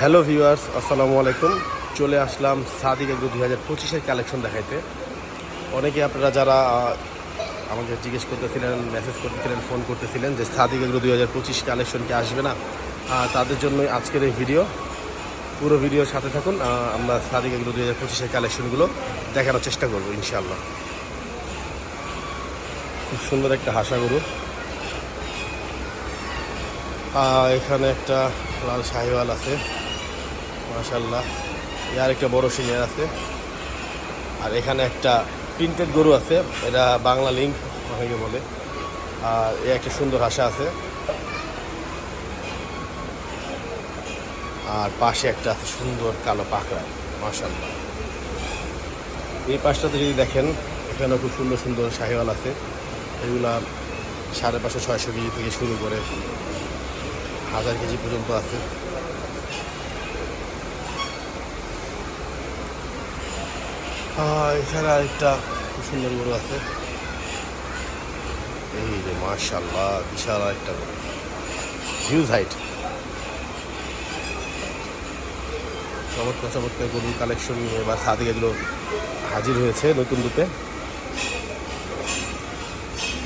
Hello viewers, আসসালামু আলাইকুম। চলে আসলাম সাদিক এগুলো দুই হাজার পঁচিশের কালেকশন দেখাইতে। অনেকে আপনারা যারা আমাকে জিজ্ঞেস করতেছিলেন মেসেজ করতেছিলেন ফোন করতেছিলেন যে সাদিক এগুলো দুই হাজার পঁচিশ কালেকশন কি আসবে না তাদের জন্য আজকের এই ভিডিও পুরো ভিডিওর সাথে থাকুন আমরা সাদিক এগুলো দুই হাজার পঁচিশের কালেকশনগুলো দেখানোর চেষ্টা করব ইনশাল্লাহ খুব সুন্দর একটা হাসা গরু। এখানে একটা লাল শাহিওয়াল আছে। মাশাল্লাহ আর একটা বড় সিনিয়র আছে। আর এখানে একটা প্রিন্টেড গরু আছে, এটা বাংলা লিঙ্ক অনেকে বলে। আর এ একটা সুন্দর হাসা আছে। আর পাশে একটা আছে সুন্দর কালো পাকড়া মাশাল্লাহ এই পাশটাতে যদি দেখেন, এখানেও খুব সুন্দর সুন্দর শাহিওয়াল আছে। এগুলা সাড়ে পাঁচশো, ছয়শো কেজি থেকে শুরু করে হাজার কেজি পর্যন্ত আছে। এখানে আরেকটা খুব সুন্দর গরু আছে। এই যে মার্শাল্লাহ বিশাল একটা গরু। হিউজ হাইট চমৎকার চমৎকার গরুর কালেকশন নিয়ে বা সাদিক এগুলো হাজির হয়েছে নতুন রূপে।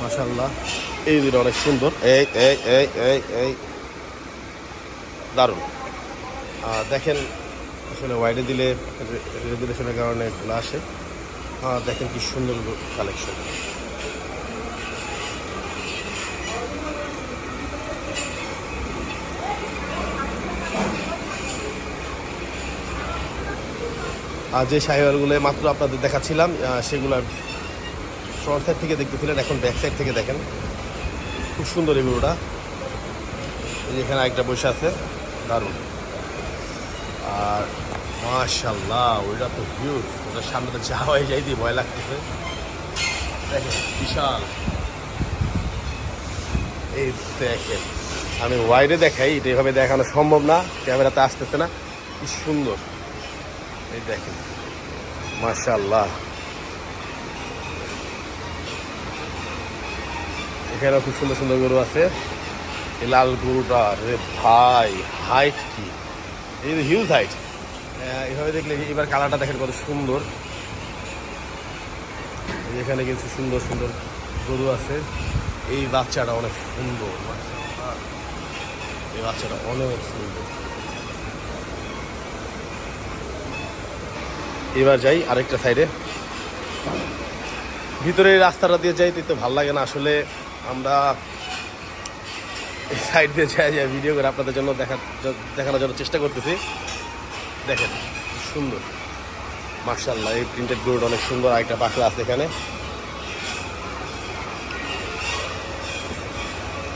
মাশাল্লাহ এই দুটো অনেক সুন্দর। এই এই এই এই এই। দারুণ। দেখেন আসলে ওয়াইডে দিলে রেগুলেশনের কারণে এগুলো আসে। দেখেন কি সুন্দর কালেকশন আর যে সাইওয়ালগুলো মাত্র আপনাদের দেখাচ্ছিলাম সেগুলো ফ্রন্ট সাইড থেকে দেখতেছিলেন, এখন ব্যাক সাইড থেকে দেখেন। খুব সুন্দর যে এখানে একটা বসে আছে, দারুণ। আর মাশাল্লাহ, ওইটা তো হিউজ ওটার সামনে তো যাই দিয়ে ভয় লাগতেছে। দেখেন, বিশাল। এই দেখেন, আমি ওয়াইডে দেখাই, এটা এভাবে দেখানো সম্ভব না। ক্যামেরাতে আসতেছে না। কি সুন্দর। এই দেখেন, মাশাল্লাহ। এখানে খুব সুন্দর সুন্দর গরু আছে। এই লাল গরুটা, রে ভাই হাইট কি? এই হিউজ হাইট এভাবে দেখলে এবার কালারটা দেখেন কত সুন্দর। এখানে কিছু সুন্দর সুন্দর গরু আছে। এই বাচ্চাটা অনেক সুন্দর। এই বাচ্চাটা অনেক সুন্দর। এবার যাই আরেকটা সাইডে। ভিতরে রাস্তাটা দিয়ে যাই তো ভালো লাগে না। আসলে আমরা সাইড দিয়ে যাই যাই ভিডিও করে আপনাদের জন্য দেখা, দেখানোর জন্য চেষ্টা করতেছি। দেখেন সুন্দর। মার্শাল্লাহ এই প্রিন্টেড বোর্ড অনেক সুন্দর আরেকটা পাখলা আছে এখানে।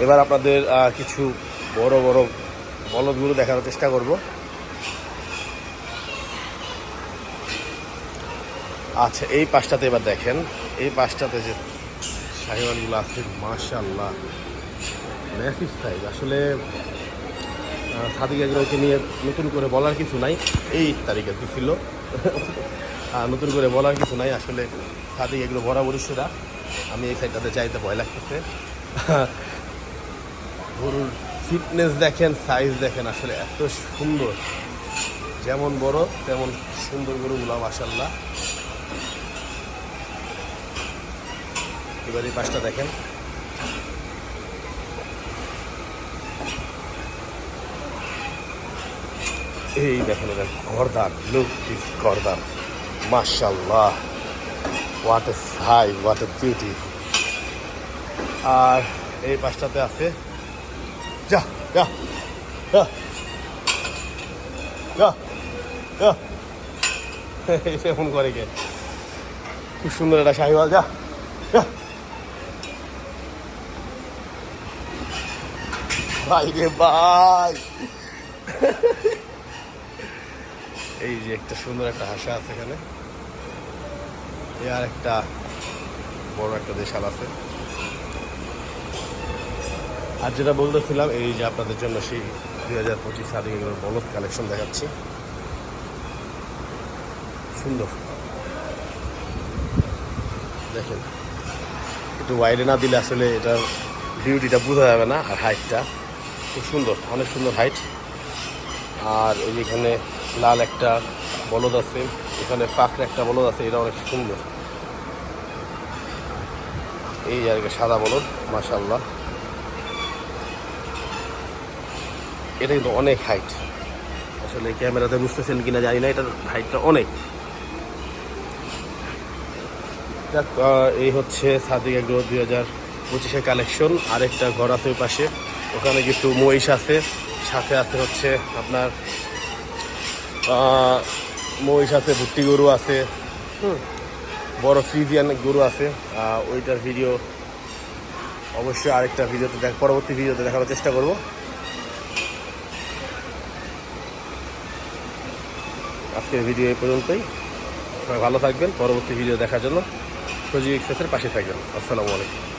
এবার আপনাদের কিছু বড় বড় বলদগুলো দেখানোর চেষ্টা করব। আচ্ছা এই পাশটাতে এবার দেখেন, এই পাশটাতে যে শাহিওয়ালগুলো আছে মার্শাল্লাহ ম্যাসিভ সাইজ আসলে সাদিক এগুলোকে নিয়ে নতুন করে বলার কিছু নাই। এই তারিখে তো ছিল? নতুন করে বলার কিছু নাই। আসলে, সাদিক এগুলো বরাবরই সেরা। আমি এই সাইডটাতে চাইতে ভয় লাগতেছে। গরুর ফিটনেস দেখেন সাইজ দেখেন, আসলে এত সুন্দর। যেমন বড়, তেমন সুন্দর গরুগুলো মাসাল্লাহ এবার এই পাশটা দেখেন। এই দেখেন এটা গরদান লুক ইস গরদান মাশাল্লাহ what a Sai what a beauty আর এই পাশটাতে আছে, যা যা এমন করে কে? খুব সুন্দর একটা শাহিওয়াল যা। ভাই রে ভাই। এই যে একটা সুন্দর একটা হাসা আছে এখানে। এই আর একটা বড় একটা দেশাল আছে। আর যেটা বলতেছিলাম, এই যে আপনাদের জন্য সেই দুই হাজার পঁচিশ সালে এগুলোর বলদ কালেকশন দেখাচ্ছি। সুন্দর। দেখেন, একটু ওয়াইডে না দিলে আসলে এটার বিউটিটা বোঝা যাবে না, আর হাইটটা খুব সুন্দর, অনেক সুন্দর হাইট আর এই যে এখানে লাল একটা বলদ আছে, এখানে পাকড়া একটা বলদ আছে, এটা অনেক সুন্দর। এই আর কি সাদা বলদ মাশাল্লাহ এটা কিন্তু অনেক হাইট আসলে ক্যামেরাতে বুঝতেছেন কিনা জানি না, এটার হাইটটা অনেক। এই হচ্ছে সাদিক এগ্রো দুই হাজার পঁচিশে কালেকশন আরেকটা ঘর আছে পাশে। ওখানে কিছু মহিষ আছে, সাথে আছে হচ্ছে আপনার মহিষ আছে ভুট্টি গরু আছে। বড় ফ্রিজিয়ান গরু আছে। ওইটার ভিডিও অবশ্যই আরেকটা ভিডিওতে দেখ পরবর্তী ভিডিওতে দেখানোর চেষ্টা করব। আজকের ভিডিও এই পর্যন্তই। সবাই ভালো থাকবেন। পরবর্তী ভিডিও দেখার জন্য। সজীব এক্সপ্রেসের পাশে থাকবেন। আসসালামু আলাইকুম।